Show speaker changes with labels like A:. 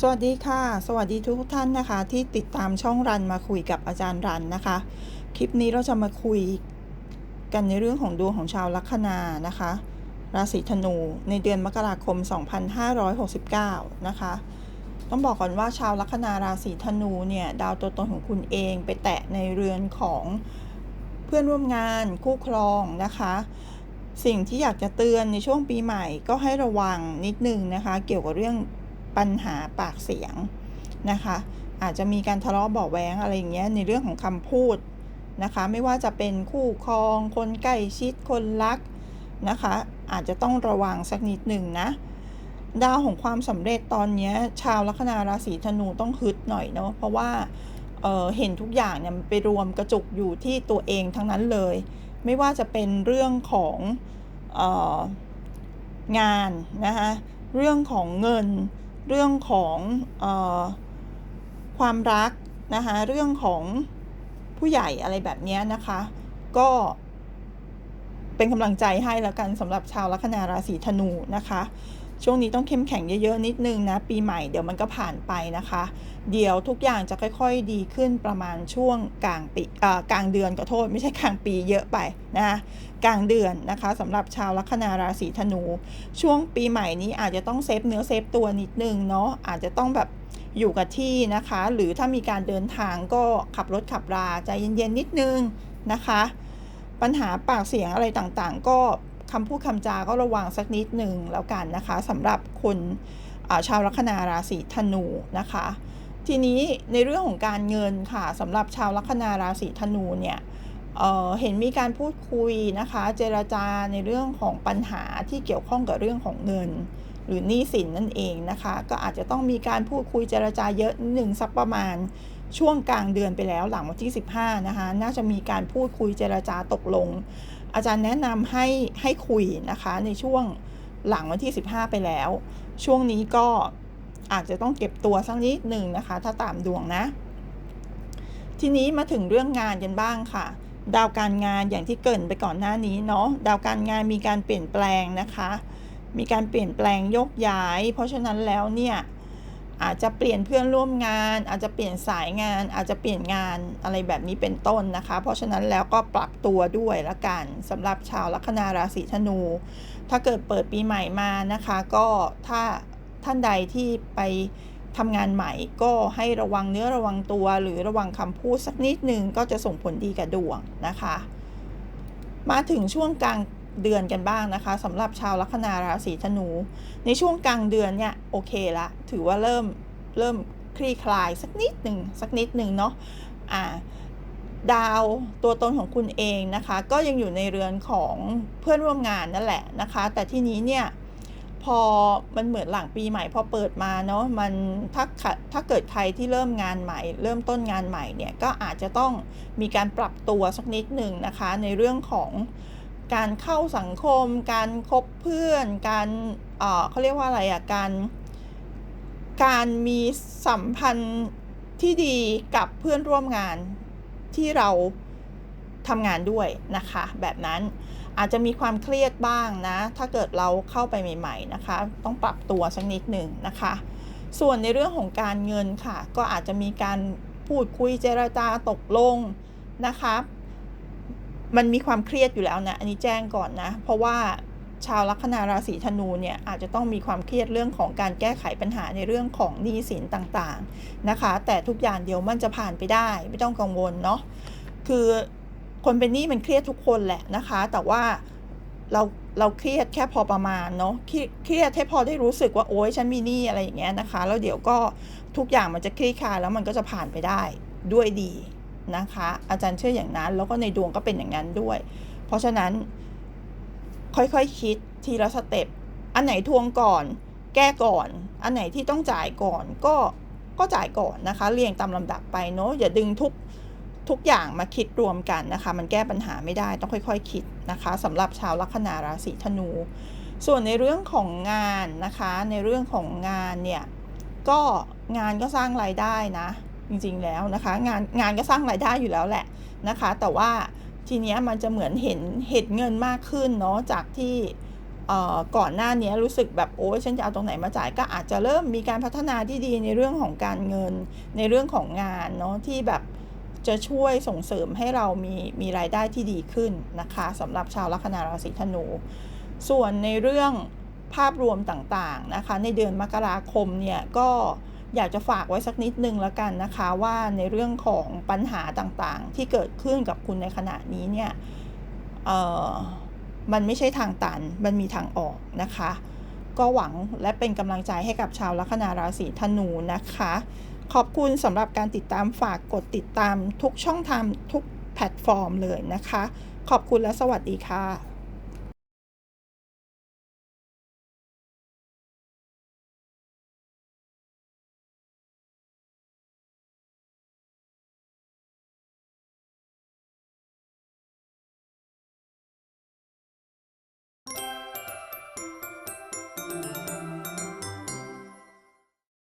A: สวัสดีค่ะ สวัสดีทุกท่านนะคะ ที่ติดตามช่องรันมาคุยกับอาจารย์รันนะคะ คลิปนี้เราจะมาคุยกันในเรื่องของดวงของชาวลัคนานะคะ ราศีธนูในเดือนมกราคม 2569 นะคะ ต้องบอกก่อนว่าชาวลัคนาราศีธนูเนี่ยดาวตัวตนของคุณเองไปแตะในเรือนของเพื่อนร่วมงานคู่ครองนะคะสิ่งที่อยากจะเตือนในช่วงปีใหม่ก็ให้ระวังนิดนึงนะคะ เกี่ยวกับเรื่อง ปัญหาปากเสียงนะคะ อาจจะมีการทะเลาะเบาะแว้งอะไรอย่างเงี้ยในเรื่องของคำพูดนะคะ ไม่ว่าจะเป็นคู่ครอง คนใกล้ชิดคนรักนะคะ อาจจะต้องระวังสักนิดหนึ่งนะดาวของความสำเร็จตอนนี้ชาวลัคนาราศีธนูต้องฮึดหน่อยเนาะเพราะว่าเเห็นทุกอย่างเนี่ยไปรวมกระจุกอยู่ที่ตัวเองทั้งนั้นเลย ไม่ว่าจะเป็นเรื่องของอองานนะคะเรื่องของเงิน เรื่องของออความรักนะคะเรื่องของผู้ใหญ่อะไรแบบนี้นะคะ ก็เป็นกำลังใจให้แล้วกันสำหรับชาวลัคนาราศีธนูนะคะ ช่วงนี้ต้องเข้มแข็งเยอะๆนิดนึงนะ ปีใหม่เดี๋ยวมันก็ผ่านไปนะคะ เดี๋ยวทุกอย่างจะค่อยๆดีขึ้นประมาณช่วงกลางปีกลางเดือนก็โทษ ไม่ใช่กลางปีเยอะไปนะกลางเดือนนะคะสำหรับชาวลัคนาราศีธนู ช่วงปีใหม่นี้อาจจะต้องเซฟเนื้อเซฟตัวนิดนึงเนาะอาจจะต้องแบบอยู่กับที่นะคะ หรือถ้ามีการเดินทางก็ขับรถขับราใจเย็นๆนิดนึงนะคะ ปัญหาปากเสียงอะไรต่างๆ ก็ คำพูดคำจาก็ระวังสักนิดหนึ่งแล้วกันนะคะสำหรับคนชาวลัคนาราศีธนูนะคะ ทีนี้ในเรื่องของการเงินค่ะสำหรับชาวลัคนาราศีธนูเนี่ยเเห็นมีการพูดคุยนะคะ เจรจาในเรื่องของปัญหาที่เกี่ยวข้องกับเรื่องของเงิน หรือหนี้สินนั่นเองนะคะ ก็อาจจะต้องมีการพูดคุยเจรจาเยอะหนึ่งสักประมาณช่วงกลางเดือนไปแล้วหลังวันที่ 15นะคะน่าจะมีการพูดคุยเจรจาตกลง อาจารย์แนะนำให้ให้คุยนะคะในช่วงหลังวันที่ 15 ไปแล้ว ช่วงนี้ก็อาจจะต้องเก็บตัวสักนิดหนึ่งนะคะ ถ้าตามดวงนะ ทีนี้มาถึงเรื่องงานกันบ้างค่ะ ดาวการงานอย่างที่เกินไปก่อนหน้านี้เนาะดาวการงานมีการเปลี่ยนแปลงนะคะ มีการเปลี่ยนแปลงยกย้าย เพราะฉะนั้นแล้วเนี่ย อาจจะเปลี่ยนเพื่อนร่วมงาน อาจจะเปลี่ยนสายงาน อาจจะเปลี่ยนงานอะไรแบบนี้เป็นต้นนะคะ เพราะฉะนั้นแล้วก็ปรับตัวด้วยละกันสำหรับชาวลัคนาราศีธนู ถ้าเกิดเปิดปีใหม่มานะคะ ก็ถ้าท่านใดที่ไปทำงานใหม่ก็ให้ระวังเนื้อระวังตัว หรือระวังคำพูดสักนิดนึงก็จะส่งผลดีกับดวงนะคะ มาถึงช่วงกลาง เดือนกันบ้างนะคะสำหรับชาวลัคนาราศีธนู ในช่วงกลางเดือนเนี่ยโอเคละถือว่าเริ่มเริ่มคลี่คลายสักนิดหนึ่งสักนิดหนึ่งเนาะอ่าดาวตัวตนของคุณเองนะคะ ก็ยังอยู่ในเรือนของเพื่อนร่วมงานนั่นแหละนะคะ แต่ที่นี้เนี่ยพอมันเหมือนหลังปีใหม่พอเปิดมาเนาะมันถ้าถ้าเกิดใครที่เริ่มงานใหม่ เริ่มต้นงานใหม่เนี่ยก็อาจจะต้องมีการปรับตัวสักนิดหนึ่งนะคะ ในเรื่องของ การเข้าสังคม การคบเพื่อน การเเขาเรียกว่าอะไรอะการ การมีสัมพันธ์ที่ดีกับเพื่อนร่วมงานที่เราทำงานด้วยนะคะ แบบนั้นอาจจะมีความเครียดบ้างนะ ถ้าเกิดเราเข้าไปใหม่ๆนะคะ ต้องปรับตัวสักนิดหนึ่งนะคะ ส่วนในเรื่องของการเงินค่ะ ก็อาจจะมีการพูดคุยเจรจาตกลงนะคะ มันมีความเครียดอยู่แล้วนะ อันนี้แจ้งก่อนนะ เพราะว่าชาวลัคนาราศีธนูเนี่ยอาจจะต้องมีความเครียดเรื่องของการแก้ไขปัญหาในเรื่องของหนี้สินต่างๆนะคะ แต่ทุกอย่างเดียวมันจะผ่านไปได้ ไม่ต้องกังวลเนาะคือคนเป็นหนี้มันเครียดทุกคนแหละนะคะ แต่ว่าเราเราเครียดแค่พอประมาณเนาะเครียดให้พอได้รู้สึกว่าโอ๊ยฉันมีหนี้อะไรอย่างเงี้ยนะคะ แล้วเดี๋ยวก็ทุกอย่างมันจะคลี่คลายแล้วมันก็จะผ่านไปได้ด้วยดี นะคะ อาจารย์เชื่ออย่างนั้น แล้วก็ในดวงก็เป็นอย่างนั้นด้วย เพราะฉะนั้นค่อยๆคคิดทีละสเต็ปอันไหนทวงก่อน แก้ก่อน อันไหนที่ต้องจ่ายก่อนก็ก็จ่ายก่อนนะคะ เรียงตามลำดับไปเนาะอย่าดึงทุกทุกอย่างมาคิดรวมกันนะคะ มันแก้ปัญหาไม่ได้ต้องค่อยๆคคิดนะคะสำหรับชาวลัคนาราศีธนู ส่วนในเรื่องของงานนะคะ ในเรื่องของงานเนี่ยก็งานก็สร้างรายได้นะ จริงๆแล้วนะคะ งานงานก็สร้างรายได้อยู่แล้วแหละนะคะ แต่ว่าทีเนี้ยมันจะเหมือนเห็นเห็ดเงินมากขึ้นเนาะจากที่เอ่อก่อนหน้านี้รู้สึกแบบโอ้ยฉันจะเอาตรงไหนมาจ่ายก็อาจจะเริ่มมีการพัฒนาที่ดีในเรื่องของการเงินในเรื่องของงานเนาะที่แบบจะช่วยส่งเสริมให้เรามีมีรายได้ที่ดีขึ้นนะคะสำหรับชาวลัคนาราศีธนู ส่วนในเรื่องภาพรวมต่างๆนะคะ ในเดือนมกราคมเนี่ยก็ อยากจะฝากไว้สักนิดนึงแล้วกันนะคะว่าในเรื่องของปัญหาต่างๆ ที่เกิดขึ้นกับคุณในขณะนี้เนี่ยเออมันไม่ใช่ทางตัน มันมีทางออกนะคะ ก็หวังและเป็นกำลังใจให้กับชาวลัคนาราศีธนูนะคะ ขอบคุณสำหรับการติดตามฝากกดติดตามทุกช่องทางทุกแพลตฟอร์มเลยนะคะ ขอบคุณและสวัสดีค่ะ